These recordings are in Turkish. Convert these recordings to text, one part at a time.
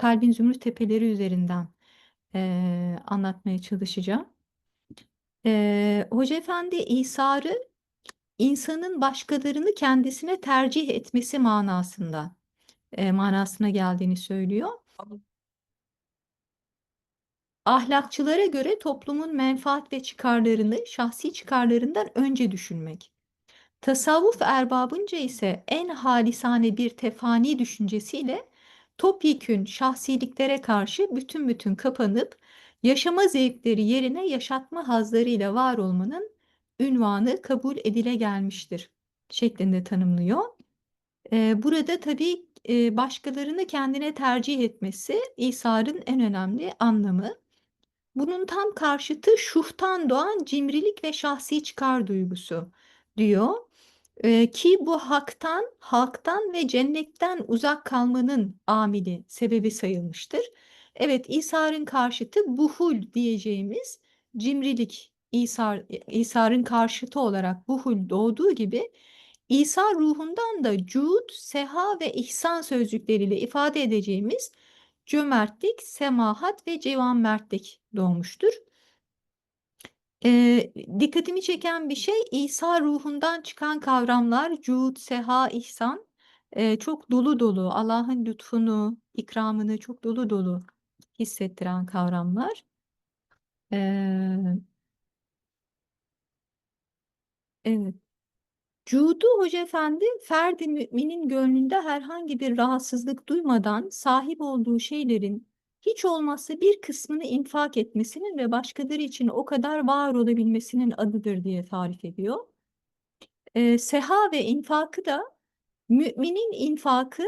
Kalbin Zümrüt Tepeleri üzerinden eee, anlatmaya çalışacağım. Eee Hoca Efendi İsa'rı insanın başkalarını kendisine tercih etmesi manasında eee, manasına geldiğini söylüyor. Ahlakçılara göre toplumun menfaat ve çıkarlarını şahsi çıkarlarından önce düşünmek. Tasavvuf erbabınca ise en halisane bir tefani düşüncesiyle topyekün şahsiliklere karşı bütün bütün kapanıp yaşama zevkleri yerine yaşatma hazlarıyla var olmanın ünvanı kabul edile gelmiştir şeklinde tanımlıyor. Burada tabii başkalarını kendine tercih etmesi İsa'nın en önemli anlamı. Bunun tam karşıtı şuhtan doğan cimrilik ve şahsi çıkar duygusu diyor. Ee, ki bu haktan, halktan ve cennetten uzak kalmanın amili, sebebi sayılmıştır. Evet, İsa'nın karşıtı buhul diyeceğimiz cimrilik, İsa, İsa'nın karşıtı olarak buhul doğduğu gibi İsa ruhundan da cud, seha ve ihsan sözcükleriyle ifade edeceğimiz cömertlik, semahat ve cevanmertlik doğmuştur. Eee, dikkatimi çeken bir şey İsa ruhundan çıkan kavramlar cud, seha, ihsan eee, çok dolu dolu Allah'ın lütfunu, ikramını çok dolu dolu hissettiren kavramlar. Eee, evet. Cudu Hoca Efendi, ferdi müminin gönlünde herhangi bir rahatsızlık duymadan sahip olduğu şeylerin hiç olmazsa bir kısmını infak etmesinin ve başkaları için o kadar var olabilmesinin adıdır diye tarif ediyor. Ee, seha ve infakı da müminin infakı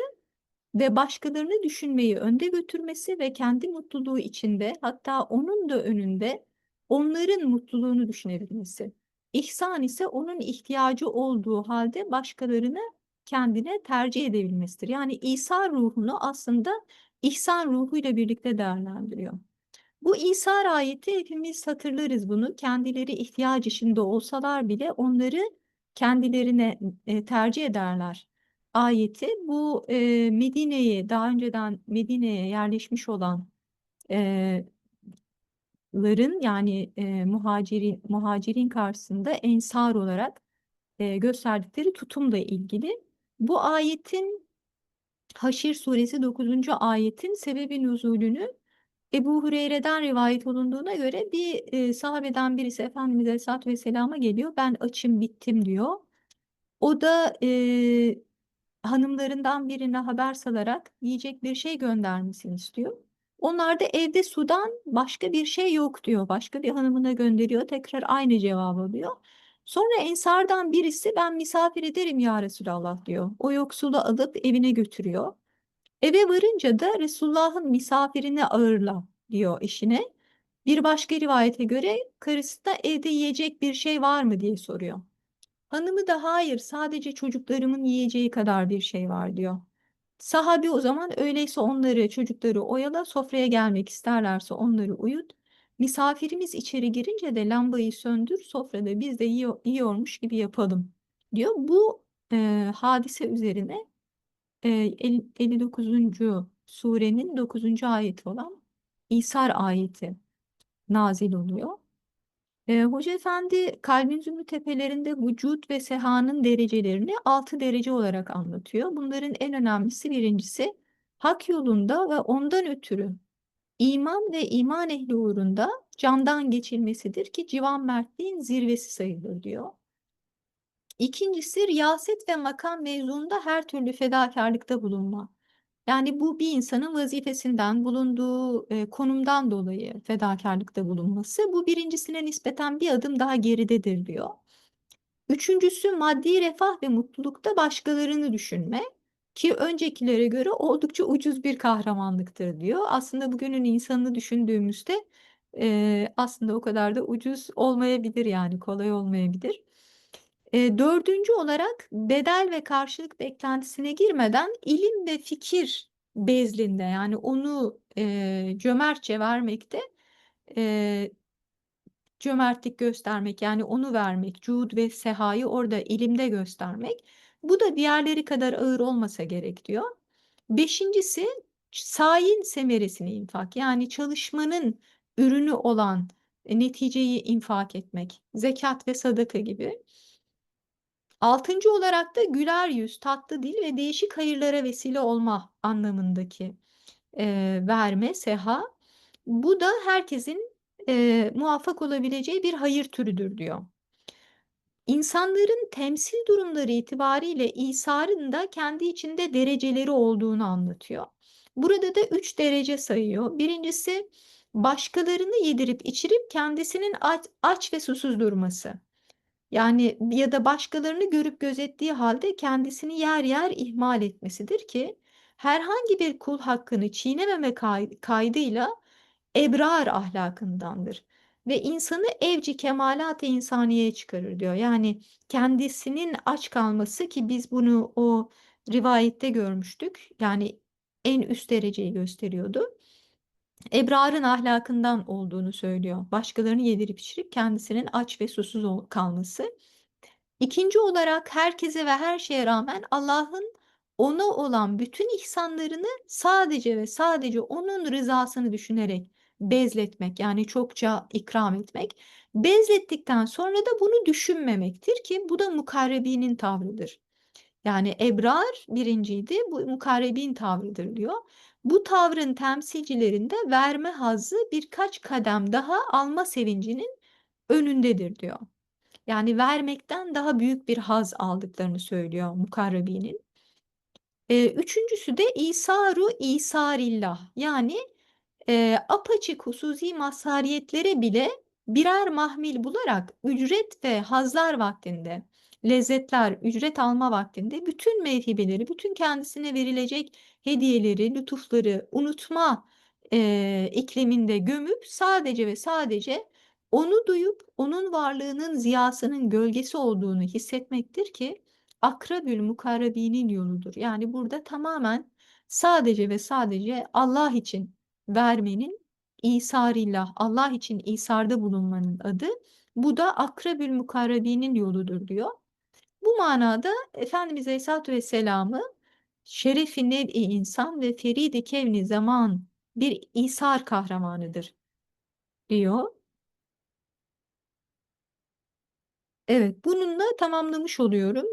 ve başkalarını düşünmeyi önde götürmesi ve kendi mutluluğu içinde hatta onun da önünde onların mutluluğunu düşünebilmesi. İhsan ise onun ihtiyacı olduğu halde başkalarını kendine tercih edebilmesidir. Yani İsa ruhunu aslında ihsan ruhuyla birlikte değerlendiriyor. Bu İsa ayeti hepimiz hatırlarız bunu. Kendileri ihtiyaç içinde olsalar bile onları kendilerine e, tercih ederler. Ayeti bu e, Medine'ye daha önceden Medine'ye yerleşmiş olan e, yani e, muhacirin muhacirin karşısında ensar olarak e, gösterdikleri tutumla ilgili. Bu ayetin Haşir suresi 9. ayetin sebebi nüzulünü Ebu Hureyre'den rivayet olunduğuna göre bir e, sahabeden birisi Efendimiz Aleyhisselatü Vesselam'a geliyor. Ben açım bittim diyor. O da e, hanımlarından birine haber salarak yiyecek bir şey göndermesini istiyor. Onlar da evde sudan başka bir şey yok diyor. Başka bir hanımına gönderiyor. Tekrar aynı cevap alıyor. Sonra ensardan birisi ben misafir ederim ya Resulallah diyor. O yoksulu alıp evine götürüyor. Eve varınca da Resulullah'ın misafirini ağırla diyor eşine. Bir başka rivayete göre karısı da evde yiyecek bir şey var mı diye soruyor. Hanımı da hayır sadece çocuklarımın yiyeceği kadar bir şey var diyor. Sahabi o zaman öyleyse onları çocukları oyala sofraya gelmek isterlerse onları uyut. Misafirimiz içeri girince de lambayı söndür sofrada biz de yiyor, yiyormuş gibi yapalım diyor. Bu e, hadise üzerine e, 59. surenin 9. ayeti olan İsar ayeti nazil oluyor. E, Hoca Efendi Kalbin Zümrüt Tepelerinde vücut ve sehanın derecelerini altı derece olarak anlatıyor. Bunların en önemlisi birincisi hak yolunda ve ondan ötürü iman ve iman ehli uğrunda candan geçilmesidir ki civan mertliğin zirvesi sayılır diyor. İkincisi riyaset ve makam mevzuunda her türlü fedakarlıkta bulunma. Yani bu bir insanın vazifesinden, bulunduğu e, konumdan dolayı fedakarlıkta bulunması. Bu birincisine nispeten bir adım daha geridedir diyor. Üçüncüsü maddi refah ve mutlulukta başkalarını düşünme ki öncekilere göre oldukça ucuz bir kahramanlıktır diyor. Aslında bugünün insanını düşündüğümüzde e, aslında o kadar da ucuz olmayabilir yani kolay olmayabilir. E, dördüncü olarak bedel ve karşılık beklentisine girmeden ilim ve fikir bezlinde yani onu e, cömertçe vermekte e, cömertlik göstermek yani onu vermek, cud ve sehayı orada ilimde göstermek. Bu da diğerleri kadar ağır olmasa gerek diyor. Beşincisi sayin semeresini infak yani çalışmanın ürünü olan neticeyi infak etmek, zekat ve sadaka gibi. Altıncı olarak da güler yüz, tatlı dil ve değişik hayırlara vesile olma anlamındaki e, verme, seha. Bu da herkesin e, muvaffak olabileceği bir hayır türüdür diyor. İnsanların temsil durumları itibariyle İsa'nın da kendi içinde dereceleri olduğunu anlatıyor. Burada da üç derece sayıyor. Birincisi başkalarını yedirip içirip kendisinin aç, aç ve susuz durması. Yani ya da başkalarını görüp gözettiği halde kendisini yer yer ihmal etmesidir ki herhangi bir kul hakkını çiğnememe kay- kaydıyla ebrar ahlakındandır. Ve insanı evci kemalat-ı insaniyeye çıkarır diyor. Yani kendisinin aç kalması ki biz bunu o rivayette görmüştük. Yani en üst dereceyi gösteriyordu. Ebrar'ın ahlakından olduğunu söylüyor. Başkalarını yedirip içirip kendisinin aç ve susuz kalması. İkinci olarak herkese ve her şeye rağmen Allah'ın ona olan bütün ihsanlarını sadece ve sadece onun rızasını düşünerek bezletmek yani çokça ikram etmek. Bezlettikten sonra da bunu düşünmemektir ki bu da mukarrebinin tavrıdır. Yani ebrar birinciydi, bu mukarrebin tavrıdır diyor. Bu tavrın temsilcilerinde verme hazzı birkaç kadem daha alma sevincinin önündedir diyor. Yani vermekten daha büyük bir haz aldıklarını söylüyor mukarrebinin. Ee, üçüncüsü de İsaru İsarillah yani e, apaçık hususi mazhariyetlere bile birer mahmil bularak ücret ve hazlar vaktinde, lezzetler, ücret alma vaktinde bütün mevhibeleri, bütün kendisine verilecek hediyeleri, lütufları unutma e, ikliminde gömüp sadece ve sadece onu duyup onun varlığının ziyasının gölgesi olduğunu hissetmektir ki akrabül mukarrabinin yoludur. Yani burada tamamen sadece ve sadece Allah için vermenin İsarillah, Allah için İsar'da bulunmanın adı. Bu da akrabül mukarrabinin yoludur diyor. Bu manada Efendimiz Aleyhisselatü Vesselam'ı şerefi nev'i insan ve feridi kevni zaman bir İsar kahramanıdır diyor. Evet, bununla tamamlamış oluyorum.